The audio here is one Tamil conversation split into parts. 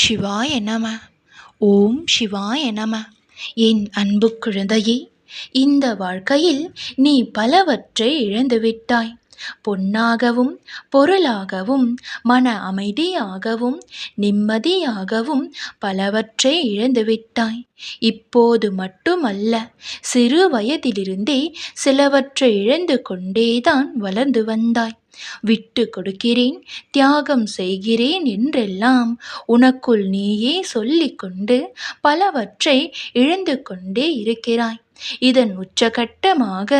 சிவாய நம. ஓம் சிவாய நம. என் அன்பு குழந்தையே இந்த வாழ்க்கையில் நீ பலவற்றை இழந்துவிட்டாய். பொன்னாகவும் பொருளாகவும் மன அமைதியாகவும் நிம்மதியாகவும் பலவற்றை இழந்துவிட்டாய். இப்போது மட்டுமல்ல சிறு வயதிலிருந்தே சிலவற்றை இழந்து கொண்டேதான் வளர்ந்து வந்தாய். விட்டு கொடுக்கிறேன் தியாகம் செய்கிறேன் என்றெல்லாம் உனக்குள் நீயே சொல்லிக்கொண்டு பலவற்றை இழந்து கொண்டே இருக்கிறாய். இதன் உச்சகட்டமாக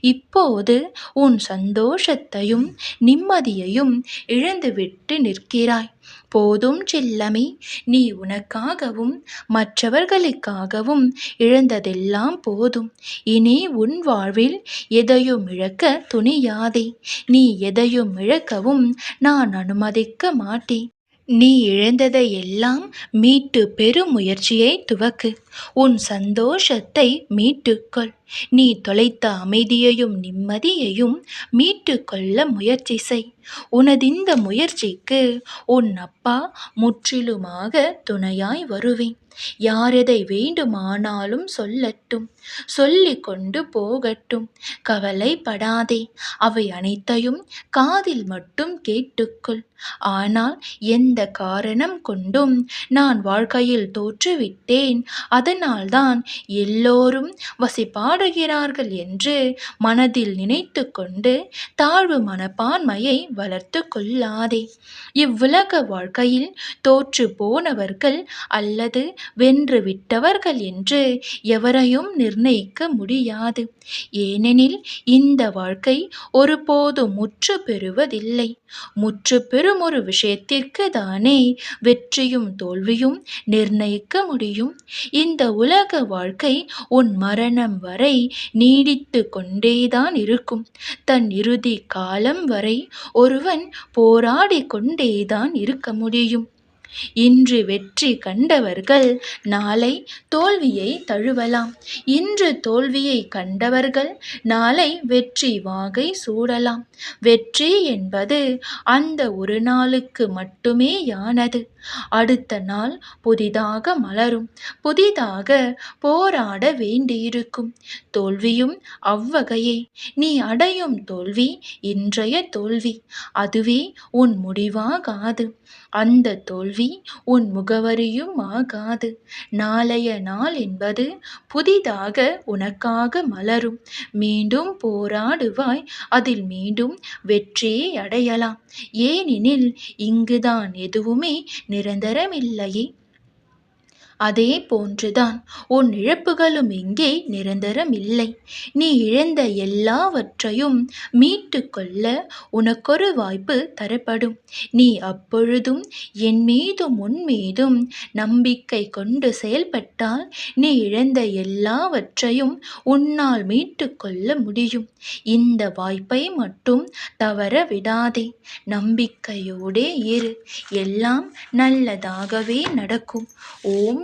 இப்போது உன் சந்தோஷத்தையும் நிம்மதியையும் இழந்துவிட்டு நிற்கிறாய். போதும் செல்லமே நீ உனக்காகவும் மற்றவர்களுக்காகவும் இழந்ததெல்லாம் போதும். இனி உன் வாழ்வில் எதையும் இழக்க துணியாதே. நீ எதையும் இழக்கவும் நான் அனுமதிக்க மாட்டேன் நீ இழந்ததை எல்லாம் மீட்டு பெரும் முயற்சியை துவக்கு. உன் சந்தோஷத்தை மீட்டுக்கொள். நீ தொலைத்த அமைதியையும் நிம்மதியையும் மீட்டுக்கொள்ள முயற்சி செய். உனதிந்த முயற்சிக்கு உன் அப்பா முற்றிலுமாக துணையாய் வருவேன். யாரெதை வேண்டுமானாலும் சொல்லட்டும் சொல்லி கொண்டு போகட்டும். கவலைப்படாதே அவை அனைத்தையும் காதில் மட்டும் கேட்டுக்கொள். ஆனால் எந்த காரணம் கொண்டும் நான் வாழ்க்கையில் தோற்றுவிட்டேன். அதனால்தான் எல்லோரும் வசிப்பாடுகிறார்கள் என்று மனதில் நினைத்து கொண்டு தாழ்வு மனப்பான்மையை வளர்த்து கொள்ளாதே. இவ்வுலக வாழ்க்கையில் தோற்று போனவர்கள் அல்லது வென்று விட்டவர்கள் என்று எவரையும் நிர்ணயிக்க முடியாது. ஏனெனில் இந்த வாழ்க்கை ஒருபோதும் முற்று பெறுவதில்லை. முற்று பெறும் ஒரு விஷயத்திற்கு தானே வெற்றியும் தோல்வியும் நிர்ணயிக்க முடியும். இந்த உலக வாழ்க்கை உன் மரணம் வரை நீடித்து கொண்டேதான் இருக்கும். தன் இறுதி காலம் வரை ஒருவன் போராடி கொண்டேதான் இருக்க முடியும். இன்று வெற்றி கண்டவர்கள் நாளை தோல்வியை தழுவலாம். இன்று தோல்வியை கண்டவர்கள் நாளை வெற்றி வாகை சூடலாம். வெற்றி என்பது அந்த ஒரு நாளுக்கு மட்டுமே யானது அடுத்த நாள் புதிதாக மலரும் புதிதாக போராட வேண்டியிருக்கும். தோல்வியும் அவ்வகையே. நீ அடையும் தோல்வி இன்றைய தோல்வி. அதுவே உன் முடிவாகாது. அந்த தோல்வி உன் முகவரியும் ஆகாது. நாளைய நாள் என்பது புதிதாக உனக்காக மலரும். மீண்டும் போராடுவாய் அதில் மீண்டும் வெற்றியை அடையலாம். ஏனெனில் இங்குதான் எதுவுமே நிரந்தரமில்லையே. அதே போன்றுதான். உன் இழப்புகளும் இங்கே நிரந்தரம் இல்லை நீ இழந்த எல்லாவற்றையும் மீட்டு கொள்ள உனக்கொரு வாய்ப்பு தரப்படும். நீ அப்பொழுதும் என் மீதும் உன் மீதும் நம்பிக்கை கொண்டு செயல்பட்டால் நீ இழந்த எல்லாவற்றையும் உன்னால் மீட்டு கொள்ள முடியும். இந்த வாய்ப்பை மட்டும் தவற விடாதே. நம்பிக்கையோடே இரு. எல்லாம் நல்லதாகவே நடக்கும். ஓம்